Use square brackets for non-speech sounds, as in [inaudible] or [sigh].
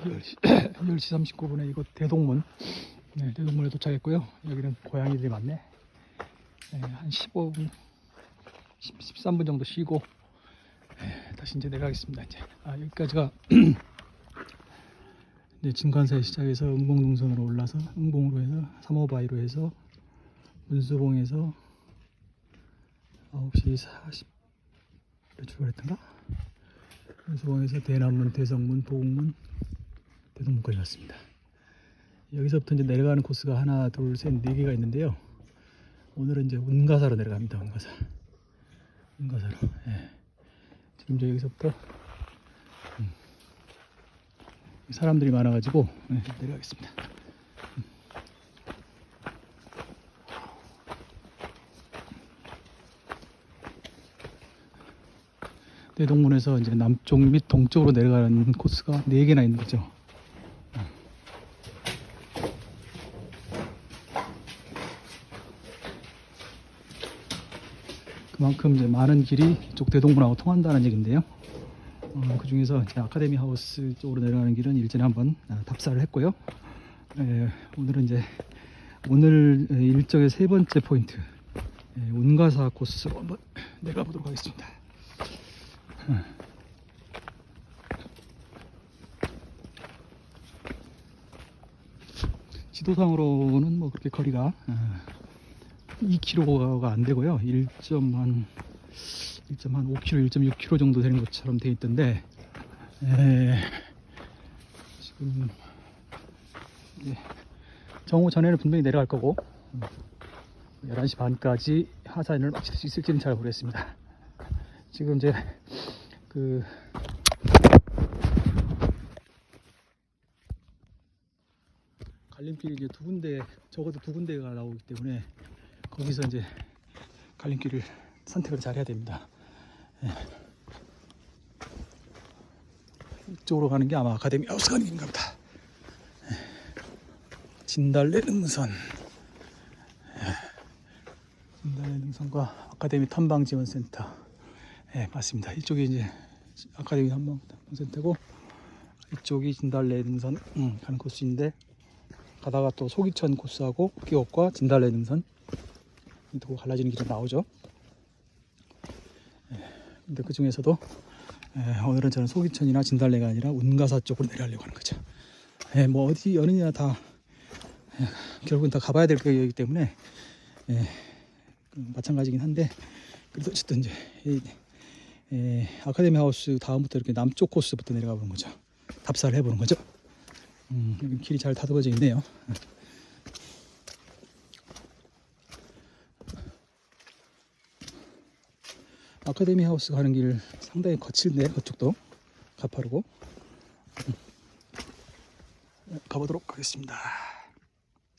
10시, 10시 39분에 이곳 대동문 네, 대동문에 도착했고요. 여기는 고양이들이 많네. 네, 한 15분, 10, 13분 정도 쉬고 네, 다시 이제 내려가겠습니다. 이제 아, 여기까지가 [coughs] 이제 진관사에 시작해서 응봉동선으로 올라서 응봉으로 해서 삼호바위로 해서 문수봉에서 9시 40에 출발했던가? 문수봉에서 대남문, 대성문, 보국문, 대동문까지 왔습니다. 여기서부터 이제 내려가는 코스가 하나, 둘, 셋, 네 개가 있는데요. 오늘은 이제 운가사로 내려갑니다. 운가사. 운가사로. 예. 지금 이제 여기서부터 음, 사람들이 많아가지고 예, 내려가겠습니다. 대동문에서 이제 남쪽 및 동쪽으로 내려가는 코스가 4개나 있는 거죠. 그만큼 이제 많은 길이 이쪽 대동문하고 통한다는 얘긴데요. 어, 그 중에서 아카데미 하우스 쪽으로 내려가는 길은 일전에 한번 아, 답사를 했고요. 에, 오늘은 이제 오늘 일정의 세 번째 포인트 에, 운가사 코스로 한번 내려가 보도록 하겠습니다. 지도상으로는 뭐 그렇게 거리가 어, 2km가 안 되고요. 1.한 1.5km, 1.6km 정도 되는 것처럼 돼 있던데 에, 지금 예, 정오 전에는 분명히 내려갈 거고 음, 11시 반까지 하산을 마칠 수 있을지는 잘 모르겠습니다. 지금 이제 그 갈림길이 이제 두 군데 적어도 두 군데가 나오기 때문에 거기서 이제 갈림길을 선택을 잘 해야 됩니다. 예. 이쪽으로 가는 게 아마 아카데미 하우스 가는 길인가 보다. 예. 진달래 능선. 예. 진달래 능선과 아카데미 탐방 지원센터. 예, 맞습니다. 이쪽이 이제 아카데미 탐방 센터고 이쪽이 진달래 능선 음, 가는 코스인데 가다가 또 소기천 코스하고 기업과 진달래 능선 또 갈라지는 길이 나오죠. 예, 근데 그 중에서도 예, 오늘은 저는 소기천이나 진달래가 아니라 운가사 쪽으로 내려가려고 하는 거죠. 예, 뭐 어디 어느냐 다 예, 결국은 다 가봐야 될 거기 때문에 예, 그 마찬가지긴 한데 그래도 어쨌든 이제 아카데미 하우스 다음부터 이렇게 남쪽 코스부터 내려가 보는 거죠. 답사를 해보는 거죠. 음, 길이 잘 다듬어져 있네요. 아카데미 하우스 가는 길 상당히 거칠네 그쪽도 가파르고 음. 가보도록 하겠습니다.